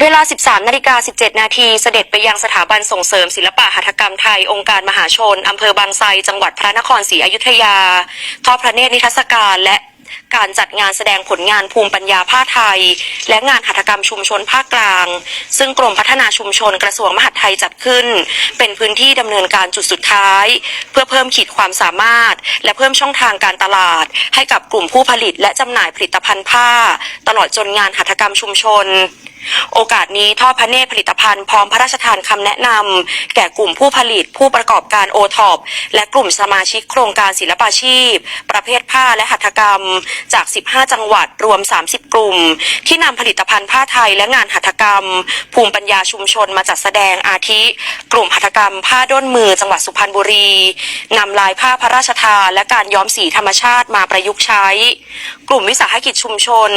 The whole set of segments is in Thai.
เวลา 13 นาฬิกา 17 นาทีเสด็จไปยังสถาบันส่งเสริมศิลปะหัตถกรรมไทย องค์การมหาชน อำเภอบางไทร จังหวัดพระนครศรีอยุธยา ทอดพระเนตรนิทรรศการและการจัดงานแสดงผลงานภูมิปัญญาผ้าไทย และงานหัตถกรรมชุมชนภาคกลาง ซึ่งกรมพัฒนาชุมชนกระทรวงมหาดไทยจัดขึ้น เป็นพื้นที่ดำเนินการจุดสุดท้าย เพื่อเพิ่มขีดความสามารถ และเพิ่มช่องทางการตลาด ให้กับกลุ่มผู้ผลิตและจำหน่ายผลิตภัณฑ์ผ้า ตลอดจนงานหัตถกรรมชุมชน โอกาสนี้ทอดพระเนตรผลิตภัณฑ์พร้อมพระราชทานคำแนะนำแก่กลุ่มผู้ผลิตผู้ประกอบการโอท็อปและกลุ่มสมาชิกโครงการศิลปาชีพ ประเภทผ้าและหัตถกรรม จาก 15 จังหวัดรวม 30 กลุ่ม ที่นำผลิตภัณฑ์ผ้าไทยและงานหัตถกรรม ภูมิปัญญาชุมชนมาจัดแสดงอาทิ กลุ่มหัตถกรรม ผ้าด้นมือจังหวัดสุพรรณบุรีนำลายผ้าพระราชทานและการย้อมสีธรรมชาติมาประยุกต์ใช้ กลุ่มวิสาหกิจชุมชน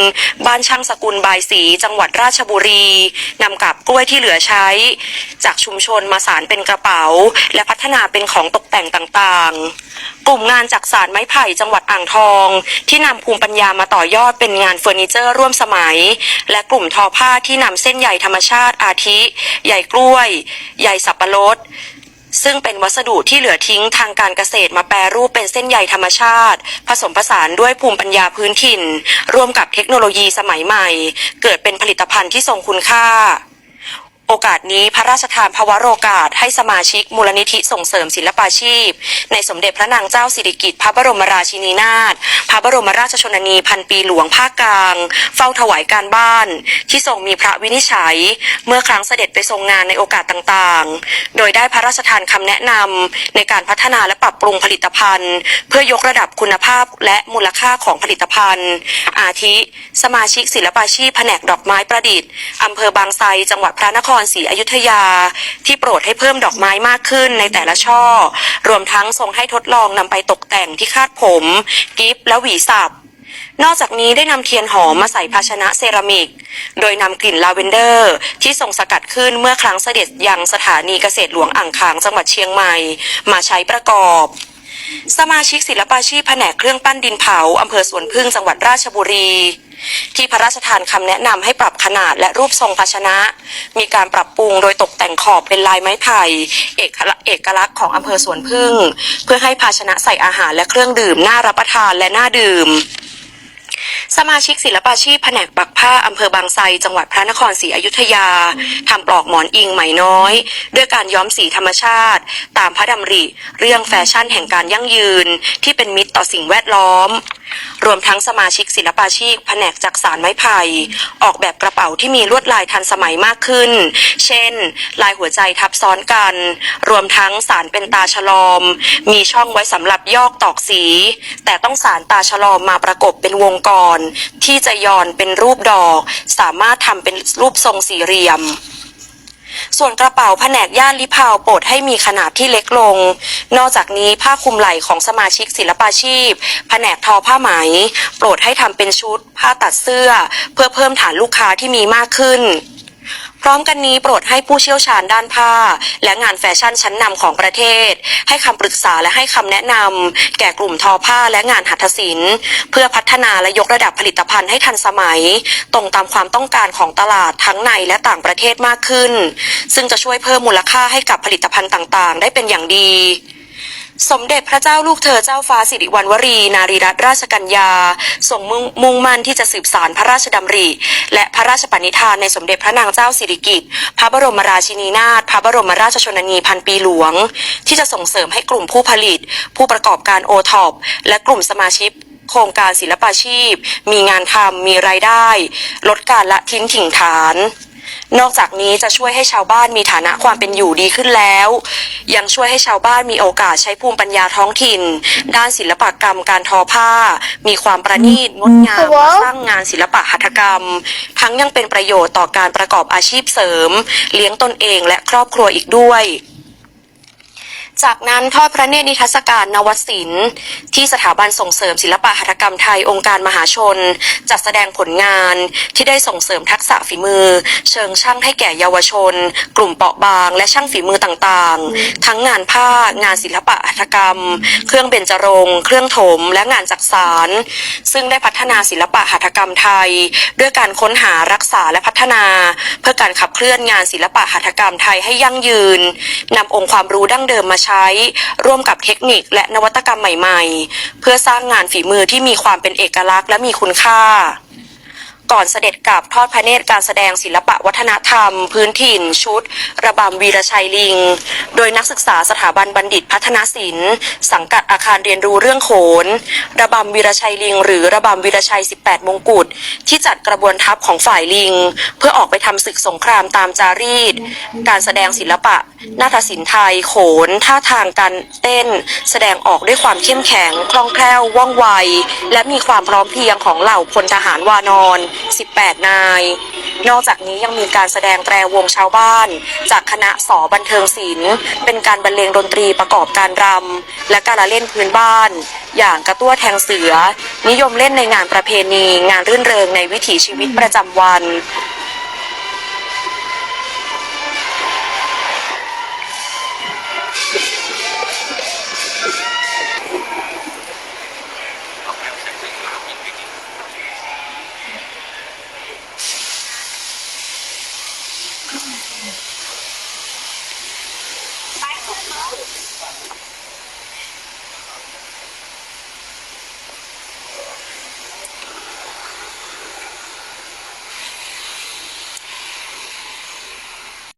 บ้านช่างสกุลบายสีจังหวัดราชบุรีนำกับกล้วยที่เหลือใช้ จากชุมชนมาสารเป็นกระเป๋า และพัฒนาเป็นของตกแต่งต่างๆ กลุ่มงานจากสารไม้ไผ่จังหวัดอ่างทอง ที่นำภูมิปัญญามาต่อยอดเป็นงานเฟอร์นิเจอร์ร่วมสมัย และกลุ่มทอผ้าที่นำเส้นใยธรรมชาติอาทิ ใยกล้วย ใยสับปะรด ซึ่งเป็นวัสดุที่เหลือทิ้งทางการเกษตรมาแปรรูปเป็นเส้นใยธรรมชาติ ผสมผสานด้วยภูมิปัญญาพื้นถิ่น ร่วมกับเทคโนโลยีสมัยใหม่ เกิดเป็นผลิตภัณฑ์ที่ทรงคุณค่า โอกาสนี้พระราชทานภวโรกาสให้สมาชิกมูลนิธิส่งเสริมศิลปาชีพ ในสมเด็จพระนางเจ้าสิริกิติ์พระบรมราชินีนาถพระบรมราชชนนีพันปีหลวงภาคกลาง เฝ้าถวายการบ้าน ที่ทรงมีพระวินิจฉัย เมื่อครั้งเสด็จไปทรงงานในโอกาสต่างๆ โดยได้พระราชทานคำแนะนำในการพัฒนาและปรับปรุงผลิตภัณฑ์ เพื่อยกระดับคุณภาพและมูลค่าของผลิตภัณฑ์ อาทิ สมาชิกศิลปาชีพแผนกดอกไม้ประดิษฐ์อำเภอบางไทรจังหวัดพระนครศรีอยุธยา ที่โปรดให้เพิ่มดอกไม้มากขึ้นในแต่ละช่อ รวมทั้งทรงให้ทดลองนำไปตกแต่งที่คาดผม กิฟและหวีสับนอกจากนี้ได้นำเทียนหอมมาใส่ภาชนะเซรามิก โดยนำกลิ่นลาเวนเดอร์ ที่ส่งสกัดขึ้นเมื่อครั้งเสด็จยังสถานีเกษตรหลวงอ่างขางจังหวัดเชียงใหม่ มาใช้ประกอบ สมาชิกศิลปาชีพแผนกเครื่องปั้นดินเผาอำเภอสวนพึ่งจังหวัดราชบุรี ที่พระราชทานคำแนะนำให้ปรับขนาดและรูปทรงภาชนะ มีการปรับปรุงโดยตกแต่งขอบเป็นลายไม้ไผ่เอกเอกลักษณ์ของอำเภอสวนพึ่ง เพื่อให้ภาชนะใส่อาหารและเครื่องดื่มน่ารับประทานและน่าดื่ม สมาชิกศิลปาชีพแผนกปักผ้าอำเภอบางไทรจังหวัดพระนครศรีอยุธยาทำปลอกหมอนอิงไหมน้อย ด้วยการย้อมสีธรรมชาติ ตามพระดำริ เรื่องแฟชั่นแห่งการยั่งยืน ที่เป็นมิตรต่อสิ่งแวดล้อม รวมทั้งสมาชิกศิลปาชีพแผนกจักสารไม้ไผ่ออกแบบกระเป๋าที่มีลวดลายทันสมัยมากขึ้น เช่น ลายหัวใจทับซ้อนกัน รวมทั้งสารเป็นตาฉลอม มีช่องไว้สำหรับยอกตอกสี แต่ต้องสารตาฉลอมมาประกบเป็นวงกรที่จะย้อนเป็นรูปดอก สามารถทำเป็นรูปทรงสี่เหลี่ยม ส่วนกระเป๋าแผนกย่านลิพาวโปรดให้มีขนาดที่เล็กลง นอกจากนี้ผ้าคลุมไหล่ของสมาชิกศิลปาชีพ แผนกทอผ้าไหม โปรดให้ทำเป็นชุด ผ้าตัดเสื้อ เพื่อเพิ่มฐานลูกค้าที่มีมากขึ้น พร้อมกันนี้โปรดให้ผู้เชี่ยวชาญด้านผ้า และงานแฟชั่นชั้นนำของประเทศ ให้คำปรึกษาและให้คำแนะนำแก่กลุ่มทอผ้าและงานหัตถศิลป์ เพื่อพัฒนาและยกระดับผลิตภัณฑ์ให้ทันสมัย ตรงตามความต้องการของตลาดทั้งในและต่างประเทศมากขึ้น ซึ่งจะช่วยเพิ่มมูลค่าให้กับผลิตภัณฑ์ต่างๆ ได้เป็นอย่างดี สมเด็จพระเจ้าลูกเธอเจ้าฟ้าสิริวัณวรี นารีรัตนราชกัญญาทรงมุ่งมุ่งมั่นที่จะสืบสารพระราชดำริ และพระราชปณิธานในสมเด็จพระนางเจ้าสิริกิติ์พระบรมราชินีนาถพระบรมราชชนนีพันปีหลวง ที่จะส่งเสริมให้กลุ่มผู้ผลิต ผู้ประกอบการโอท็อปและกลุ่มสมาชิกโครงการศิลปาชีพ มีงานทำมีรายได้ ลดการละทิ้งถิ่งฐาน นอกจากนี้จะช่วยให้ชาวบ้านมีฐานะความเป็นอยู่ดีขึ้นแล้ว ยังช่วยให้ชาวบ้านมีโอกาสใช้ภูมิปัญญาท้องถิ่น ด้านศิลปกรรมการทอผ้า มีความประณีตงดงามและสร้างงานศิลปะหัตถกรรม ทั้งยังเป็นประโยชน์ต่อการประกอบอาชีพเสริม เลี้ยงตนเองและครอบครัวอีกด้วย จากนั้นทอดพระเนตรนิทรรศการนวศิลป์ที่สถาบันส่งเสริมศิลปะหัตถกรรมไทยองค์การมหาชน จัดแสดงผลงานที่ได้ส่งเสริมทักษะฝีมือ เชิงช่างให้แก่เยาวชน กลุ่มเปราะบาง และช่างฝีมือต่างๆ ทั้งงานผ้างานศิลปะหัตถกรรม เครื่องเบญจรงค์เครื่องถม และงานจักสานซึ่งได้พัฒนาศิลปะหัตถกรรมไทย ด้วยการค้นหารักษาและพัฒนา เพื่อการขับเคลื่อนงานศิลปะหัตถกรรมไทยให้ยั่งยืนนำองค์ความรู้ดั้งเดิมมาใช้้ ร่วมกับเทคนิคและนวัตกรรมใหม่ ๆ เพื่อสร้างงานฝีมือที่มีความเป็นเอกลักษณ์และมีคุณค่า ก่อนเสด็จกลับทอดพระเนตรการแสดงศิลปะวัฒนธรรม พื้นถิ่น ชุด ระบำวีรชัยลิง โดยนักศึกษาสถาบันบัณฑิตพัฒนศิลป์ สังกัดอาคารเรียนรู้เรื่องโขน ระบำวีรชัยลิง หรือระบำวีรชัย 18 มงกุฎที่จัดกระบวนทัพของฝ่ายลิง เพื่อออกไปทำศึกสงครามตามจารีต การแสดงศิลปะ นาฏศิลป์ไทย โขน ท่าทางการเต้น แสดงออกด้วยความเข้มแข็ง คล่องแคล่ว ว่องไว และมีความพร้อมเพรียงของเหล่าพลทหารวานอน18 นาย นอกจากนี้ยังมีการแสดงแตรวงชาวบ้าน จากคณะสอบันเทิงศิลป์ เป็นการบรรเลงดนตรีประกอบการรำและการละเล่นพื้นบ้าน อย่างกระตั้วแทงเสือ นิยมเล่นในงานประเพณี งานรื่นเริงในวิถีชีวิตประจำวัน